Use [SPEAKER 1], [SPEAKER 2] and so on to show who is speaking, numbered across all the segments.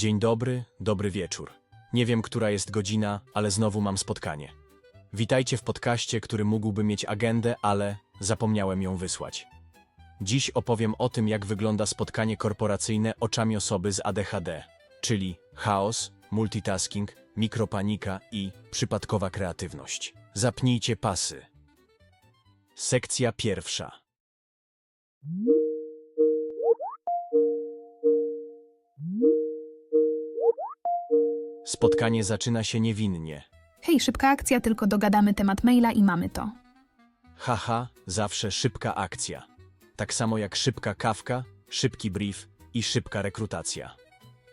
[SPEAKER 1] Dzień dobry, dobry wieczór. Nie wiem, która jest godzina, ale znowu mam spotkanie. Witajcie w podcaście, który mógłby mieć agendę, ale zapomniałem ją wysłać. Dziś opowiem o tym, jak wygląda spotkanie korporacyjne oczami osoby z ADHD, czyli chaos, multitasking, mikropanika i przypadkowa kreatywność. Zapnijcie pasy. Sekcja pierwsza. Spotkanie zaczyna się niewinnie.
[SPEAKER 2] Hej, szybka akcja, tylko dogadamy temat maila i mamy to.
[SPEAKER 1] Haha, zawsze szybka akcja. Tak samo jak szybka kawka, szybki brief i szybka rekrutacja.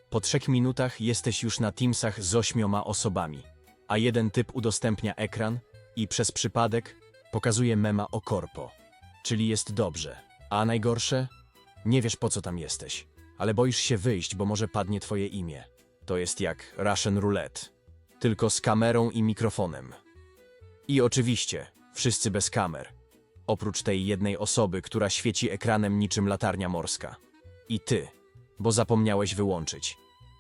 [SPEAKER 1] Po trzech minutach jesteś już na Teamsach z ośmioma osobami, a jeden typ udostępnia ekran i przez przypadek pokazuje mema o korpo. Czyli jest dobrze. A najgorsze? Nie wiesz po co tam jesteś, ale boisz się wyjść, bo może padnie twoje imię. To jest jak Russian Roulette. Tylko z kamerą i mikrofonem. I oczywiście, wszyscy bez kamer. Oprócz tej jednej osoby, która świeci ekranem niczym latarnia morska. I ty, bo zapomniałeś wyłączyć.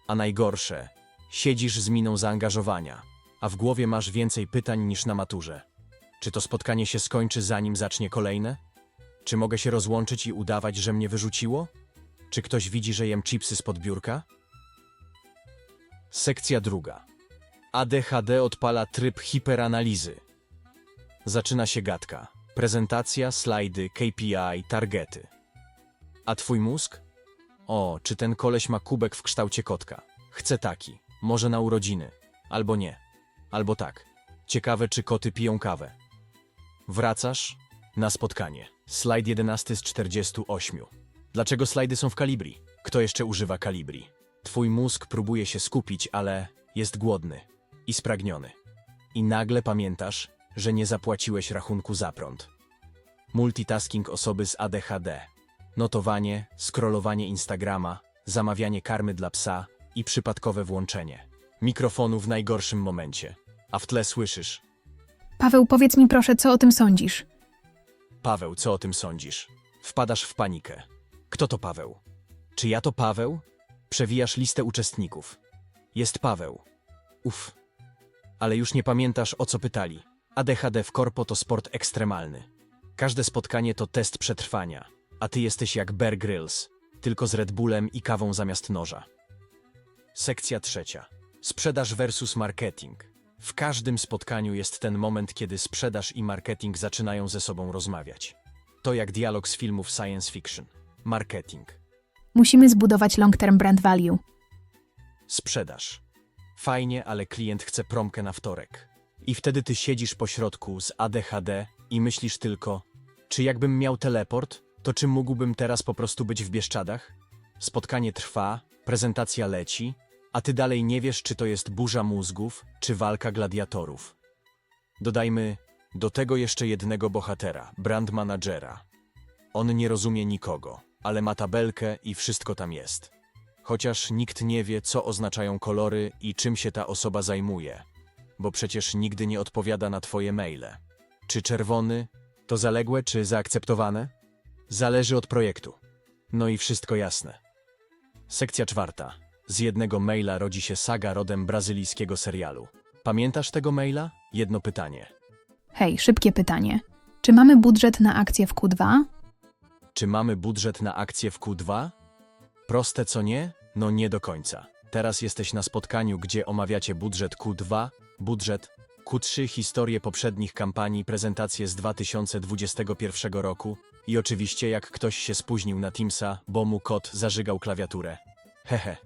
[SPEAKER 1] A najgorsze, siedzisz z miną zaangażowania, a w głowie masz więcej pytań niż na maturze. Czy to spotkanie się skończy zanim zacznie kolejne? Czy mogę się rozłączyć i udawać, że mnie wyrzuciło? Czy ktoś widzi, że jem chipsy spod biurka? Sekcja druga. ADHD odpala tryb hiperanalizy. Zaczyna się gadka. Prezentacja, slajdy, KPI, targety. A twój mózg? O, czy ten koleś ma kubek w kształcie kotka? Chcę taki. Może na urodziny. Albo nie. Albo tak. Ciekawe, czy koty piją kawę. Wracasz na spotkanie. Slajd 11 z 48. Dlaczego slajdy są w kalibri? Kto jeszcze używa kalibri? Twój mózg próbuje się skupić, ale jest głodny i spragniony. I nagle pamiętasz, że nie zapłaciłeś rachunku za prąd. Multitasking osoby z ADHD. Notowanie, scrollowanie Instagrama, zamawianie karmy dla psa i przypadkowe włączenie. Mikrofonu w najgorszym momencie. A w tle słyszysz.
[SPEAKER 2] Paweł, powiedz mi proszę, co o tym sądzisz?
[SPEAKER 1] Paweł, co o tym sądzisz? Wpadasz w panikę. Kto to Paweł? Czy ja to Paweł? Przewijasz listę uczestników. Jest Paweł. Uf. Ale już nie pamiętasz, o co pytali. ADHD w korpo to sport ekstremalny. Każde spotkanie to test przetrwania, a ty jesteś jak Bear Grylls, tylko z Red Bullem i kawą zamiast noża. Sekcja trzecia. Sprzedaż versus marketing. W każdym spotkaniu jest ten moment, kiedy sprzedaż i marketing zaczynają ze sobą rozmawiać. To jak dialog z filmów science fiction. Marketing.
[SPEAKER 2] Musimy zbudować long-term brand value.
[SPEAKER 1] Sprzedaż. Fajnie, ale klient chce promkę na wtorek. I wtedy ty siedzisz po środku z ADHD i myślisz tylko, czy jakbym miał teleport, to czy mógłbym teraz po prostu być w Bieszczadach? Spotkanie trwa, prezentacja leci, a ty dalej nie wiesz, czy to jest burza mózgów, czy walka gladiatorów. Dodajmy do tego jeszcze jednego bohatera, brand managera. On nie rozumie nikogo, ale ma tabelkę i wszystko tam jest. Chociaż nikt nie wie, co oznaczają kolory i czym się ta osoba zajmuje, bo przecież nigdy nie odpowiada na twoje maile. Czy czerwony to zaległe, czy zaakceptowane? Zależy od projektu. No i wszystko jasne. Sekcja czwarta. Z jednego maila rodzi się saga rodem brazylijskiego serialu. Pamiętasz tego maila? Jedno pytanie.
[SPEAKER 2] Hej, szybkie pytanie. Czy mamy budżet na akcję w Q2?
[SPEAKER 1] Czy mamy budżet na akcję w Q2? Proste co nie? No nie do końca. Teraz jesteś na spotkaniu, gdzie omawiacie budżet Q2, budżet Q3, historię poprzednich kampanii, prezentacje z 2021 roku i oczywiście jak ktoś się spóźnił na Teamsa, bo mu kot zażygał klawiaturę. Hehe.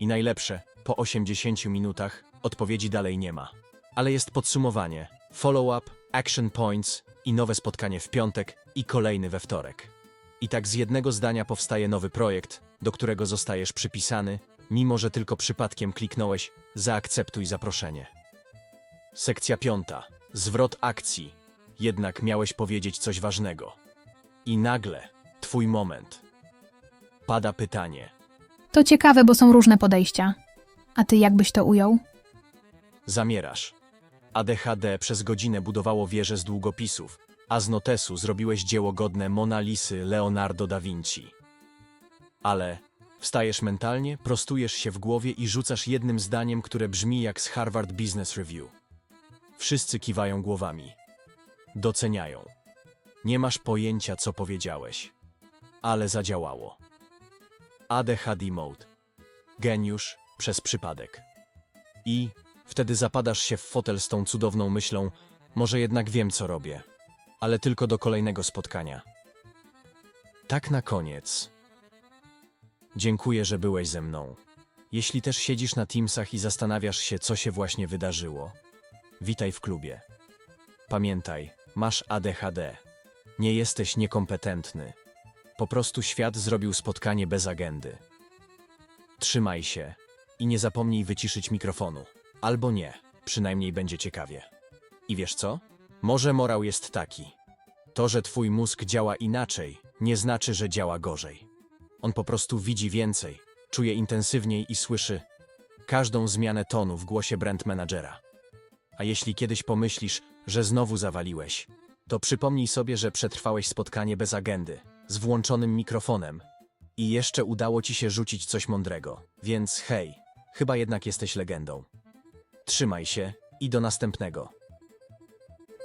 [SPEAKER 1] I najlepsze, po 80 minutach odpowiedzi dalej nie ma. Ale jest podsumowanie, follow-up, action points i nowe spotkanie w piątek i kolejny we wtorek. I tak z jednego zdania powstaje nowy projekt, do którego zostajesz przypisany, mimo że tylko przypadkiem kliknąłeś zaakceptuj zaproszenie. Sekcja piąta. Zwrot akcji. Jednak miałeś powiedzieć coś ważnego. I nagle, twój moment. Pada pytanie.
[SPEAKER 2] To ciekawe, bo są różne podejścia. A ty jak byś to ujął?
[SPEAKER 1] Zamierasz. ADHD przez godzinę budowało wieżę z długopisów, a z notesu zrobiłeś dzieło godne Mona Lisy Leonardo da Vinci. Ale Wstajesz mentalnie, prostujesz się w głowie i rzucasz jednym zdaniem, które brzmi jak z Harvard Business Review. Wszyscy kiwają głowami. Doceniają. Nie masz pojęcia, co powiedziałeś. Ale zadziałało. ADHD mode. Geniusz przez przypadek. I wtedy zapadasz się w fotel z tą cudowną myślą, może jednak wiem, co robię. Ale tylko do kolejnego spotkania. Tak na koniec. Dziękuję, że byłeś ze mną. Jeśli też siedzisz na Teamsach i zastanawiasz się, co się właśnie wydarzyło, witaj w klubie. Pamiętaj, masz ADHD. Nie jesteś niekompetentny. Po prostu świat zrobił spotkanie bez agendy. Trzymaj się i nie zapomnij wyciszyć mikrofonu. Albo nie, przynajmniej będzie ciekawie. I wiesz co? Może morał jest taki. To, że twój mózg działa inaczej, nie znaczy, że działa gorzej. On po prostu widzi więcej, czuje intensywniej i słyszy każdą zmianę tonu w głosie brand managera. A jeśli kiedyś pomyślisz, że znowu zawaliłeś, to przypomnij sobie, że przetrwałeś spotkanie bez agendy, z włączonym mikrofonem i jeszcze udało ci się rzucić coś mądrego. Więc hej, chyba jednak jesteś legendą. Trzymaj się i do następnego.